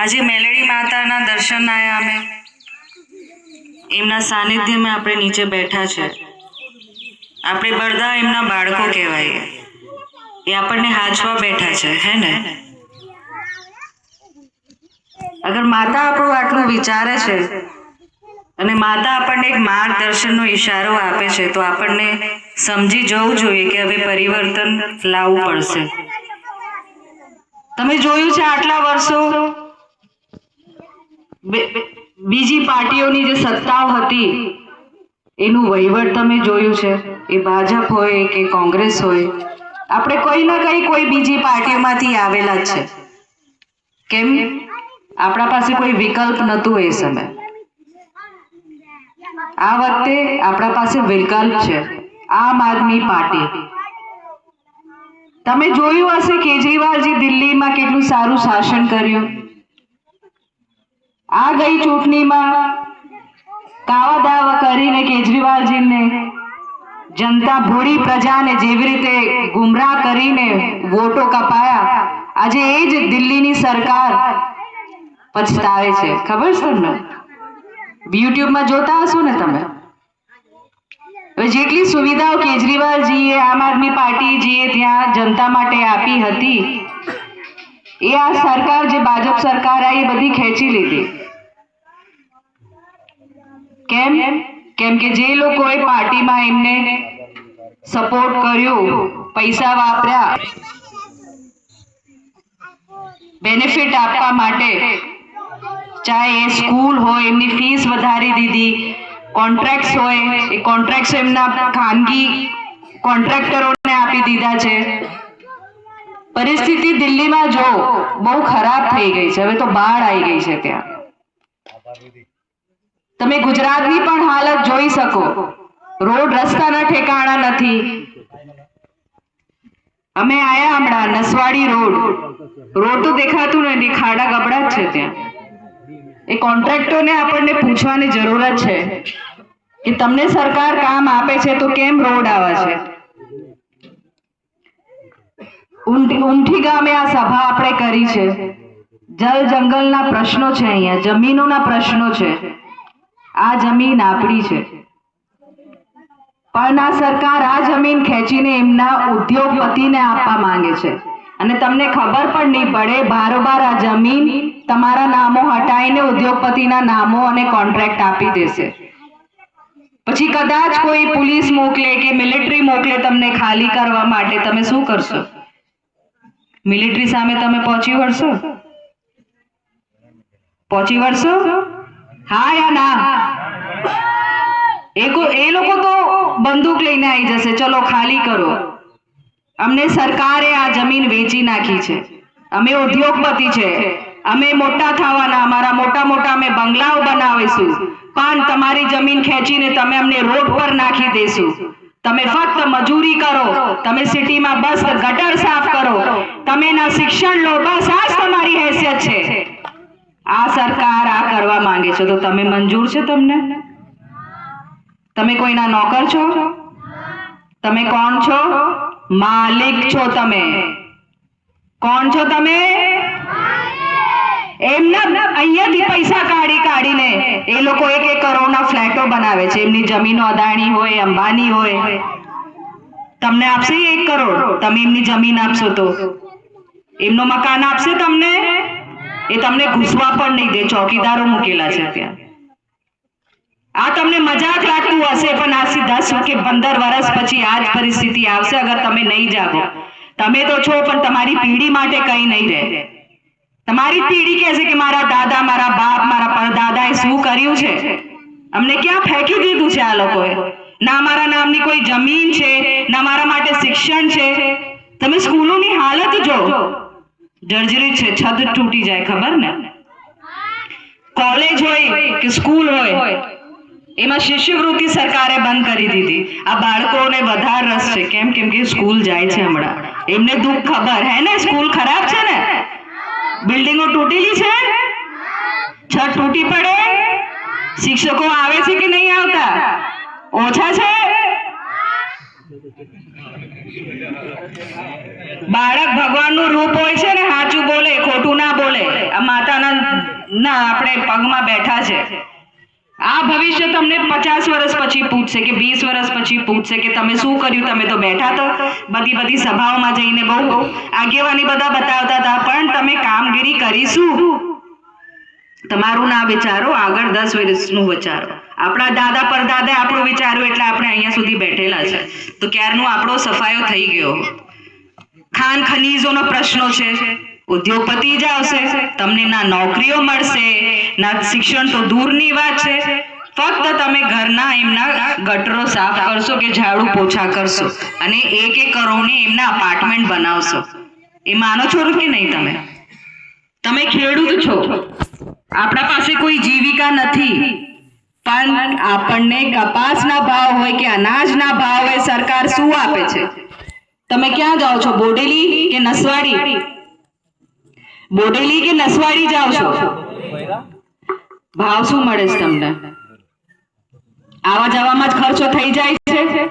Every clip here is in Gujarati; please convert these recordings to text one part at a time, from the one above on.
આજે મેલડી માતાના દર્શન આયા અમે. એમના સાનિધ્યમાં આપણે નીચે બેઠા છે. આપણે બધા એમના બાળકો કહેવાય. એ આપણને હાચવા બેઠા છે, હે ને? અગર માતા આપણું આટલું વિચારે છે અને માતા આપણને એક માર્ગદર્શનનો ઈશારો આપે છે, તો આપણને સમજી જવું જોઈએ કે હવે પરિવર્તન લાવવું પડશે. તમે જોયું છે આટલા વર્ષો બીજી પાર્ટીઓની જે સત્તાઓ હતી, એનું વહીવટ તમે જોયું છે. એ ભાજપ હોય કે કોંગ્રેસ હોય. આપણે કોઈ ના કઈ કોઈ બીજી પાર્ટીઓમાંથી આવેલા જ છે. કેમ? આપણા પાસે કોઈ વિકલ્પ નહોતું એ સમય. આ વખતે આપણા પાસે વિકલ્પ છે. આમ આદમી પાર્ટી. તમે જોયું હશે કેજરીવાલજી દિલ્હીમાં કેટલું સારું શાસન કર્યું. આ ગઈ ચૂંટણીમાં કાવા દાવા કરીને કેજરીવાલજીને જનતા ભોળી પ્રજાને જેવી રીતે ગુમરાહ કરીને વોટો કપાયા, આજે એ જ દિલ્હીની સરકાર પછતાવે છે. ખબર છે ને યુટ્યુબમાં જોતા હશો ને તમે? હવે જેટલી સુવિધાઓ કેજરીવાલજીએ, આમ આદમી પાર્ટીજીએ ત્યાં જનતા માટે આપી હતી, એ આ સરકાર, જે ભાજપ સરકાર આવી એ બધી ખેંચી લીધી. કેમ? કેમ કે જે લોકોએ પાર્ટીમાં એમને સપોર્ટ કર્યો, પૈસા વાપર્યા બેનિફિટ આપવા માટે, ચાહે એ સ્કૂલ હોય, એમની ફીસ વધારી દીધી કોન્ટ્રાક્ટ્સ હોય, એ કોન્ટ્રાક્ટ્સ એમના ખાનગી કોન્ટ્રાક્ટરોને આપી દીધા છે. પરિસ્થિતિ દિલ્હીમાં જો બહુ ખરાબ થઈ ગઈ છે, હવે તો બાળ આવી ગઈ છે ત્યાં. તમે ગુજરાતની પણ હાલત જોઈ શકો. રોડ રસ્તાના ઠેકાણા નથી. અમે આયા હમણાં, નસવાડી રોડ. રોડ તો દેખાતું નથી, ખાડા ગબડા જ છે ત્યાં. એ કોન્ટ્રાક્ટરને આપણને પૂછવાની જરૂરત છે કે તમને સરકાર કામ આપે છે તો કેમ રોડ આવે છે? ઊંઠી ગામે આ સભા આપણે કરી છે. જલ જંગલના પ્રશ્નો છે અહીંયા, જમીનોના પ્રશ્નો છે. આ જમીન આપણી છે. પણ આ સરકાર આ જમીન ખેંચીને એમના ઉદ્યોગપતિને આપવા માંગે છે. અને તમને ખબર પણ નહીં પડે, બારોબાર આ જમીન તમારા નામો હટાઈને ઉદ્યોગપતિના નામો અને કોન્ટ્રાક્ટ આપી દેશે. પછી કદાચ કોઈ પોલીસ મોકલે કે મિલિટરી મોકલે તમને ખાલી કરવા માટે, તમે શું કરશો? મિલિટરી સામે તમે પહોંચી વળશો? પહોંચી વળશો? હા, યા ના. એ લોકો તો બંદૂક લઈને આવી જશે. ચલો, ખાલી કરો. અમને સરકારે આ જમીન વેચી નાખી છે. અમે ઉદ્યોગપતિ છે. અમે મોટા થવાના, અમારા મોટા મોટા અમે બંગલાઓ બનાવીશું. પણ તમારી જમીન ખેંચીને તમે અમને રોડ પર નાખી દેશું. તમે ફક્ત મજૂરી કરો. તમે સિટીમાં બસ, ગટર સાફ કરો. તમે ના શિક્ષણ લો. બસ આ તમારી હેસિયત છે. આ સરકાર આ કરવા માંગે છે. તો તમે મંજૂર છે તમને? તમે કોઈના નોકર છો? તમે કોણ છો? માલિક છો તમે. કોણ છો તમે? એમના અહીંયાથી પૈસા કાઢી કાઢીને એ લોકો એક એક કરોડના ફ્લેટો બનાવે છે. એમની જમીનો અદાણી હોય, અંબાની હોય. તમને આપશે એક કરોડ? તમે એમની જમીન આપશો તો. એમનો મકાન આપશે તમને? એ તમને ઘૂસવા પણ નહીં દે, ચોકીદારો મૂકેલા છે ત્યાં. આ તમને મજાક લાગતું હશે, પણ આ સીધા શું કે પંદર વર્ષ પછી આ જ પરિસ્થિતિ આવશે અગર તમે નહીં જાગો. તમે તો છો, પણ તમારી પેઢી માટે કંઈ નહીં રહે. તમારી પેઢી કહેશે કે મારા દાદા, મારા બાપ, મારા પરદાદાએ શું કર્યું છે? અમને ક્યાં ફેંકી દીધું છે આ લોકોએ? ના મારા નામની કોઈ જમીન છે, ના મારા માટે શિક્ષણ છે. તમે સ્કૂલોની હાલત જો. જર્જરિત છે, છત તૂટી જાય, ખબર ને? કોલેજ હોય કે સ્કૂલ હોય, એમાં શિષ્યવૃત્તિ સરકારે બંધ કરી દીધી. આ બાળકોને વધારે રસ છે. કેમ કેમ કે સ્કૂલ જાય છે હમણાં. એમને દુઃખ ખબર. હે ને? સ્કૂલ ખરાબ છે ને? બિલ્ડિંગો તૂટેલી છે? છત તૂટી પડે? શિક્ષકો આવે છે કે નહીં આવતા? ઓછા છે? બાળક ભગવાનનું રૂપ હોય છે ને, સાચું બોલે, ખોટું ના બોલે માતાના ના આપણે પગમાં બેઠા છે. આ ભવિષ્ય તમને પચાસ વર્ષ પછી પૂછશે કે વીસ વર્ષ પછી પૂછશે કે તમે શું કર્યું, તમે તો બેઠા તો બધી બધી સભાઓમાં જઈને બહુ આગેવાની બધા બતાવતા હતા, પણ તમે કામગીરી કરીશું. તમારું ના વિચારો આગળ દસ વર્ષનું વિચારો. આપણા દાદા પરદાદા આપણું વિચાર્યું એટલે આપણે અહીંયા સુધી બેઠેલા છે. તો ક્યારનો આપણો સફાયો થઈ ગયો? ખાન ખનીજોનો પ્રશ્નો છે. ઉદ્યોગપતિ જ આવશે. તમને ના નોકરીઓ મળશે, ના શિક્ષણ તો દૂરની વાત છે. ફક્ત તમે ઘરના એમના ગટરો સાફ કરશો કે ઝાડુ પોછા કરશો અને એક એક કરોડની એમના અપાર્ટમેન્ટ બનાવશો. એ માનો છો કે નહીં તમે? તમે ખેડૂત છો. આપણા પાસે કોઈ જીવિકા નથી. પણ આપણને કપાસના ભાવ હોય કે અનાજના ભાવ હોય સરકાર શું આપે છે? તમે ક્યાં જાઓ છો? બોડેલી કે નસવાડી? બોડેલી કે નસવાડી જાઓ છો? ભાવ શું મળે છે તમને? આવા જવામાં જ ખર્ચો થઈ જાય છે?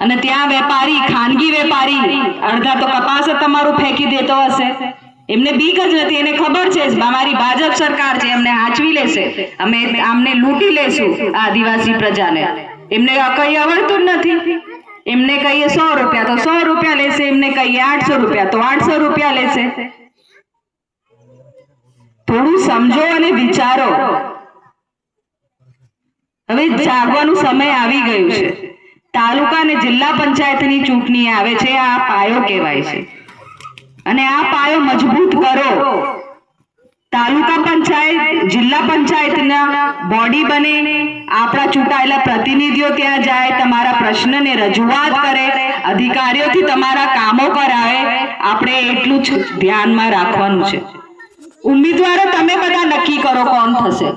અને ત્યાં વેપારી ખાનગી વેપારી અડધા તો કપાસ તમારું ફેંકી દેતો હશે. એમને બીક જ નથી એને ખબર છે અમારી ભાજપ સરકાર છે, એમને હાચવી લેશે. અમે આમને લૂંટી લેશું આદિવાસી પ્રજાને. એમને કઈ આવડતું નથી. એમને કહીએ સો રૂપિયા, તો સો રૂપિયા લેશે, એમને કહીએ આઠસો રૂપિયા, તો આઠસો રૂપિયા લેશે. થોડું સમજો અને વિચારો. હવે જાગવાનું સમય આવી ગયું છે. તાલુકા અને જિલ્લા પંચાયતની ચૂંટણી આવે છે, આ પાયો કહેવાય છે. અને આ પાયો મજબૂત કરો. તાલુકા પંચાયત, જિલ્લા પંચાયતના બોડી બને. આપણા ચૂંટાયેલા પ્રતિનિધિઓ ત્યાં જાય, તમારા પ્રશ્નને રજૂઆત કરે, અધિકારીઓથી તમારા કામો કરાવે. આપણે એટલું જ ધ્યાનમાં રાખવાનું છે. ઉમેદવારો તમે બધા નક્કી કરો કોણ થશે.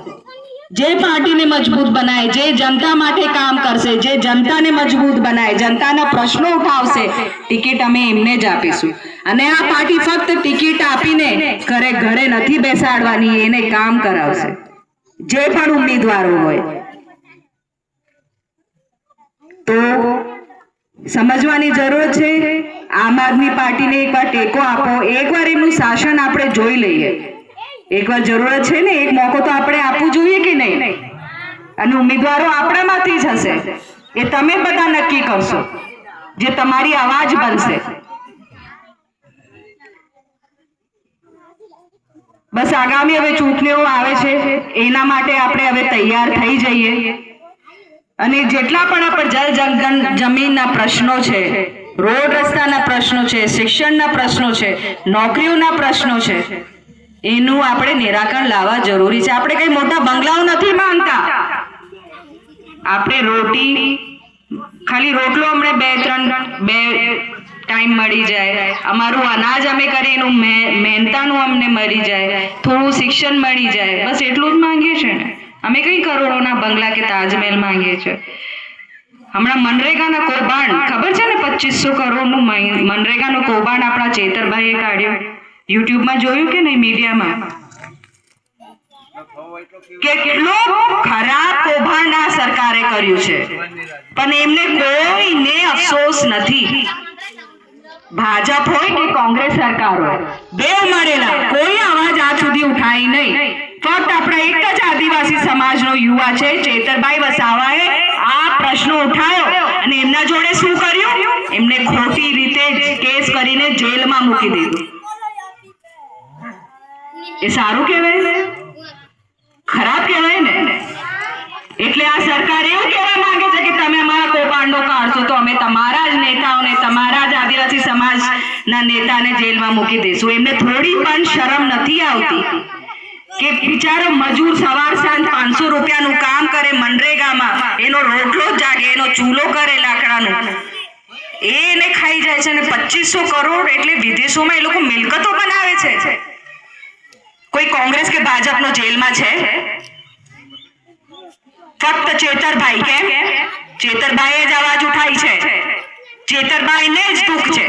જે પાર્ટીને મજબૂત બનાવે, જે જનતા માટે કામ કરશે, જે જનતાને મજબૂત બનાવે, જનતાના પ્રશ્નો ઉઠાવશે, ટિકિટ અમે એમને જ આપીશું. અને આ પાર્ટી ફક્ત ટિકિટ આપીને ઘરે ઘરે નથી બેસાડવાની, એને કામ કરાવશે. જે પણ ઉમેદવારો હોય. તો સમજવાની જરૂર છે, આમ આદમી પાર્ટીને એકવાર ટેકો આપો. એકવાર એમનું શાસન આપણે જોઈ લઈએ. એકવાર જરૂરત છે ને, એક મોકો તો આપણે આપવું જોઈએ કે નહીં? અને ઉમેદવારો આપણામાંથી જ હશે. એ તમે બધા નક્કી કરશો. જે તમારી અવાજ બનશે. બસ આગામી હવે ચૂંટણીઓ આવે છે, એના માટે આપણે હવે તૈયાર થઈ જઈએ. અને જેટલા પણ આપણે જલ જંગલ જમીનના પ્રશ્નો છે, રોડ રસ્તાના પ્રશ્નો છે, શિક્ષણના પ્રશ્નો છે, નોકરીઓના પ્રશ્નો છે, એનું આપણે નિરાકરણ લાવવા જરૂરી છે. આપણે કઈ મોટા બંગલાઓ નથી માંગતા આપણે રોટી, ખાલી રોટલો હમણાં બે, ત્રણ, બે ટાઈમ મળી જાય. અમારું અનાજ અમે કરીએ એનું મહેનતાનું અમને મળી જાય. થોડું શિક્ષણ મળી જાય. બસ એટલું જ માંગીએ છીએ ને. અમે કઈ કરોડોના બંગલા કે તાજમહેલ માંગીએ છીએ હમણાં મનરેગાના કૌભાંડ, ખબર છે ને પચીસો કરોડનું મનરેગાનું કૌભાંડ આપણા ચેતરભાઈએ કાઢ્યું? યુટ્યુબમાં જોયું કે નહીં મીડિયામાં? કેટલો ખરાબ કૌભાંડ આ સરકારે કર્યું છે. પણ એમને કોઈને અફસોસ નથી. ભાજપ હોય કે કોંગ્રેસ સરકાર હોય, બે મળેલા કોઈ અવાજ આજ સુધી ઉઠાઈ નહીં. ફક્ત આપણા એક જ આદિવાસી સમાજનો યુવા છે, ચેતરભાઈ વસાવાએ આ પ્રશ્નો ઉઠાયો અને એમના જોડે શું કર્યું? એમને ખોટી રીતે કેસ કરીને જેલમાં મૂકી દીધું. એ સારું કહેવાય ખરાબ કહેવાય ને એટલે આ સરકાર એવું કહેવા માંગે છે કે તમે અમારા કૌભાંડો કાઢશો તો અમે તમારા જ નેતાઓને, તમારા જ આદિવાસી સમાજના નેતાને જેલમાં મૂકી દઈશું. એમને થોડી પણ શરમ નથી આવતી કે બિચારો મજૂર સવાર સાંજ પાંચસો રૂપિયાનું કામ કરે મનરેગામાં, એનો રોટલો જાગે, એનો ચૂલો કરે લાકડાનું. એને ખાઈ જાય છે અને પચીસો કરોડ એટલે વિદેશોમાં એ લોકો મિલકતો બનાવે છે. કોઈ કોંગ્રેસ કે ભાજપનો જેલમાં છે? ફક્ત ચેતરભાઈ, કેમ? ચેતરભાઈએ જ અવાજ ઉઠાઈ છે. ચેતરભાઈને જ દુઃખ છે.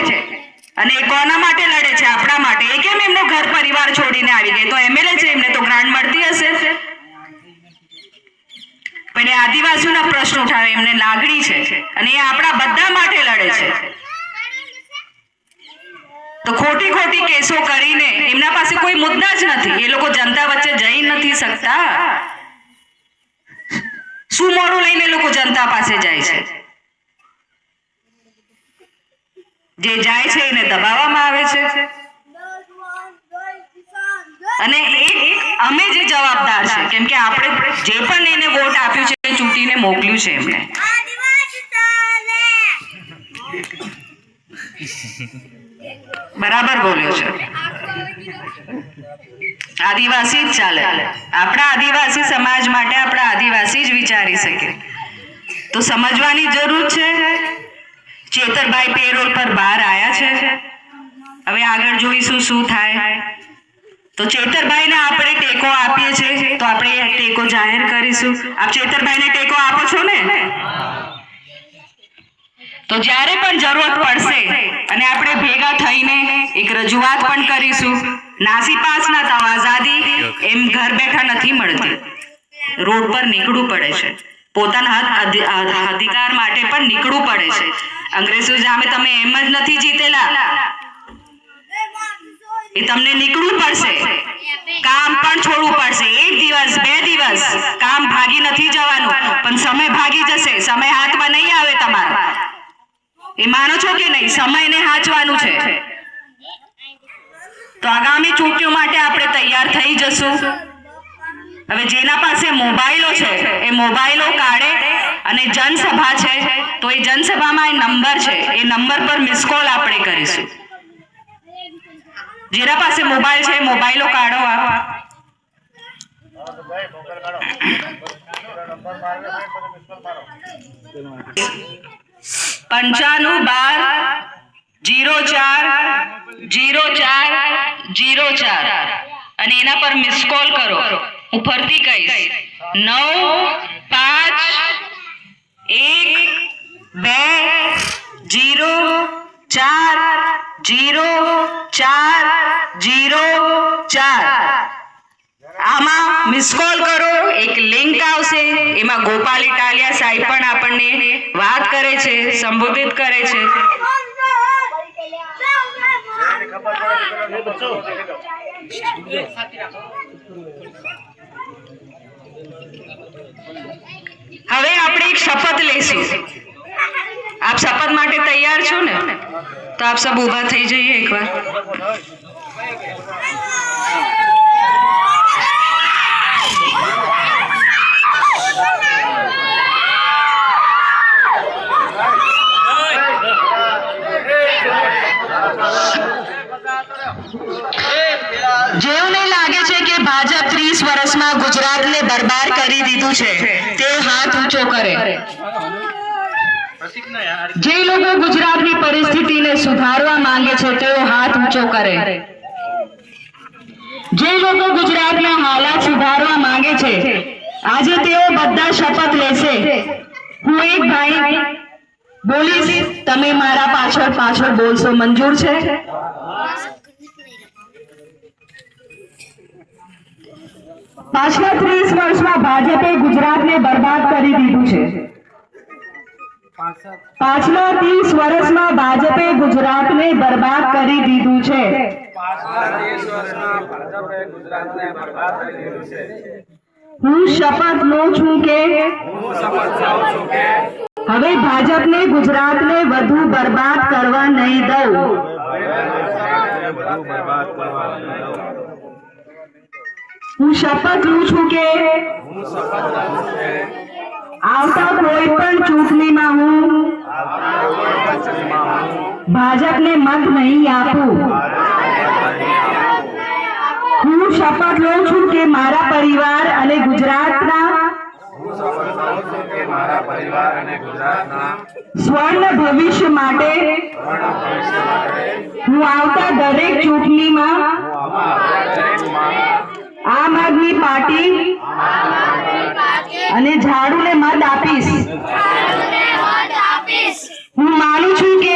અને એ કોના માટે લડે છે? આપણા માટે. એ કેમ એમનો ઘર પરિવાર છોડીને આવી ગઈ? તો એમએલએ છે, એમને તો ગ્રાન્ટ મળતી હશે. પણ એ આદિવાસીઓના પ્રશ્ન ઉઠાવે, એમને લાગણી છે. અને એ આપણા બધા માટે લડે છે. તો ખોટી ખોટી કેસો કરીને એમના પાસે કોઈ મુદ્દા જ નથી. એ લોકો જનતા વચ્ચે જઈ નથી શકતા. શું મોડું લઈને લોકો જનતા પાસે જાય છે. જે જાય છે એને દબાવવામાં આવે છે. અને એક અમે જે જવાબદાર છે, કેમ કે આપણે જે પણ એને વોટ આપ્યું છે ચૂંટીને મોકલ્યું છે એમને. બરાબર બોલ્યો છે. આદિવાસી જ ચાલે. આપણા આદિવાસી સમાજ માટે આપણા આદિવાસી જ વિચારી શકે. તો સમજવાની જરૂર છે? ચેતરભાઈ પેરોલ પર બહાર આવ્યા છે? હવે આગળ જોઈશું શું થાય. તો ચેતરભાઈને આપણે ટેકો આપીએ છીએ. તો આપણે ટેકો જાહેર કરીશું. આપ ચેતરભાઈને ટેકો આપો છો ને? તો જ્યારે પણ જરૂરત પડશે અને આપણે ભેગા થઈને એક રજૂઆત પણ કરીશું, નાસી પાસ ના એમ ઘર બેઠા નથી મળતી. રોડ પર નીકળવું પડે છે. પોતાના અધિકાર માટે પણ નીકળવું પડે છે. અંગ્રેજો સામે તમે એમ જ નથી જીતેલા. એ તમને નીકળવું પડશે. કામ પણ છોડવું પડશે. એક દિવસ, બે દિવસ કામ ભાગી નથી જવાનું. પણ સમય ભાગી જશે. સમય હાથમાં એ માનો છો કે નહીં? સમયને હાચવાનું છે. તો આગામી ચૂંટણીઓ માટે આપણે તૈયાર થઈ જશું. હવે જેના પાસે મોબાઈલો છે, એ મોબાઈલો કાઢે અને જનસભા છે, તો એ જનસભામાં એ નંબર છે, એ નંબર પર મિસ કોલ આપણે કરીશું. જેના પાસે મોબાઈલ છે મોબાઈલો કાઢો આપ. પંચાણું બાર, જીરો ચાર જીરો ચાર જીરો ચાર. અને એના પર મિસ કોલ કરો. હું ફરતી કહીશ. નવ, પાંચ, એક, બે, જીરો, ચાર જીરો ચાર જીરો, ચાર. આમાં મિસ કોલ કરો. એક લિંક આવશે. એમાં ગોપાલ ઇટાલિયા સાહેબ પણ આપણને વાત કરે છે સંબોધિત કરે છે. હવે આપણે એક શપથ લઈશું. આપ શપથ માટે તૈયાર છો ને? તો આપ સબ ઊભા થઈ જઈએ એકવાર જેઓને લાગે છે કે ભાજપ ત્રીસ વર્ષમાં ગુજરાતને બરબાદ કરી છે, તે હાથ ઊંચો કરે. જે લોકો ગુજરાતની પરિસ્થિતિને સુધારવા માંગે છે, તેઓ હાથ ઊંચો કરે. જે લોકો ગુજરાતના હાલાત સુધારવા માંગે છે, આજે તેઓ બધા શપથ લેશે. હું એક ભાઈ બોલીશ, તમે મારા પાછળ પાછળ બોલશો, મંજૂર છે? પાછલા ત્રીસ વર્ષમાં ભાજપે ગુજરાતને બરબાદ કરી દીધું છે. પાછલા ત્રીસ વર્ષમાં ભાજપે ગુજરાતને બરબાદ કરી દીધું છે. હું શપથ લઉં છું કે હવે ભાજપને ગુજરાતને વધુ બરબાદ કરવા નહીં દઉં. હું શપથ લઉં છું કે આવતા કોઈ પણ ચૂંટણીમાં હું ભાજપને મત નહીં આપું. હું શપથ લઉં છું કે મારા પરિવાર અને ગુજરાતના સ્વર્ણ ભવિષ્ય માટે હું આવતા દરેક ચૂંટણીમાં આમ આદમી પાર્ટી અને ઝાડુને મત આપીશ. હું માનું છું કે